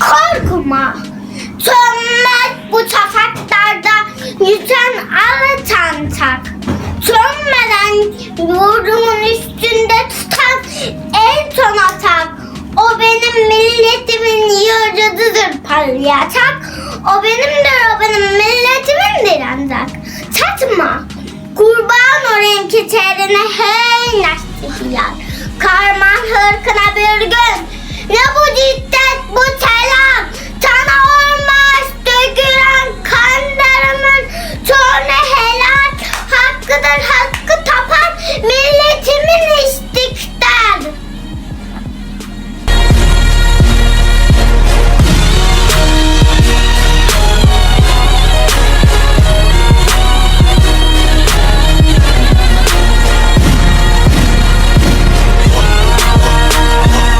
Korkma. Sönmez bu şafaklarda yüzen alatan tak. Sönmeden yurdumun üstünde tutan en son atak. O benim milletimin yıldızıdır parlayatak. O benimdir kids head in the head.